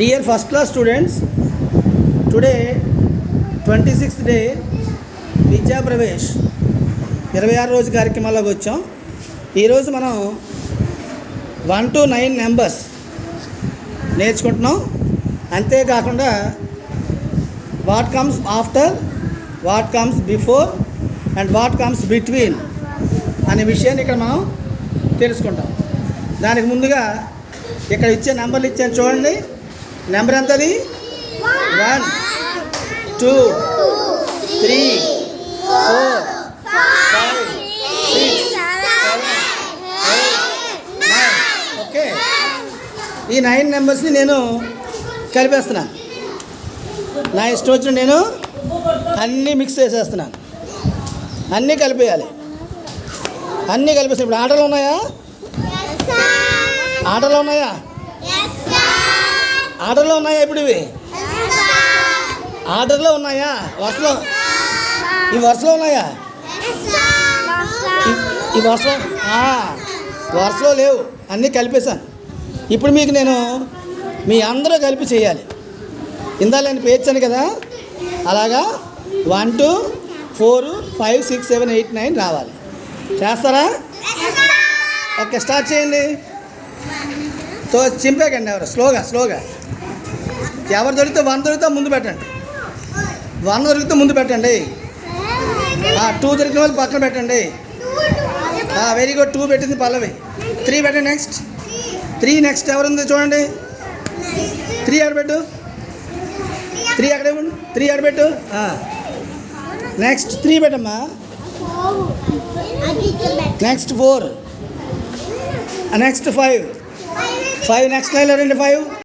Dear first class students, today 26th day Vidya Pravesh ఇరవై ఆరు రోజు కార్యక్రమాల్లోకి వచ్చాం. ఈరోజు మనం వన్ టు నైన్ నెంబర్స్ నేర్చుకుంటున్నాం. అంతేకాకుండా what comes after what comes before and what comes between అనే విషయాన్ని ఇక్కడ మనం తెలుసుకుంటాం. దానికి ముందుగా ఇక్కడ ఇచ్చే నెంబర్లు ఇచ్చాను చూడండి. Number ఎంతది? One two three four five six nine. Okay. ఈ నైన్ నెంబర్స్ని నేను కలిపేస్తున్నాను నా ఇష్టం వచ్చిన నేను అన్నీ మిక్స్ చేసేస్తున్నాను అన్నీ కలిపేయాలి. అన్నీ కలిపేస్తాను ఇప్పుడు ఆటలు ఉన్నాయా? ఆటలు ఉన్నాయా? ఆటలో ఉన్నాయా ఇప్పుడు ఇవి? ఆర్డర్లో ఉన్నాయా? వరుసలో? ఈ వరుసలో ఉన్నాయా? ఈ- వరుసలో? వరుసలో లేవు. అన్నీ కలిపేశాను. ఇప్పుడు మీకు నేను మీ అందరూ కలిపి చేయాలి. ఇందా నేను పేర్చాను కదా? అలాగా? One two four five six seven eight nine రావాలి. చేస్తారా? ఓకే స్టార్ట్ చేయండి. తో చింపేకండి ఎవరు? స్లోగా స్లోగా. ఎవరు దొరికితే వన్ దొరికితే ముందు పెట్టండి. వన్ దొరికితే ముందు పెట్టండి. టూ దొరికిన వాళ్ళు పక్కన పెట్టండి. వెరీ గుడ్ టూ పెట్టింది పల్లవి. త్రీ పెట్టండి నెక్స్ట్ త్రీ నెక్స్ట్ ఎవరుంది చూడండి. త్రీ ఆడబెట్టు త్రీ అక్కడ ఇవ్వండి? త్రీ ఆడబెట్టు నెక్స్ట్ త్రీ పెట్టమ్మా. Next four next five five next లైన్లో రండి ఫైవ్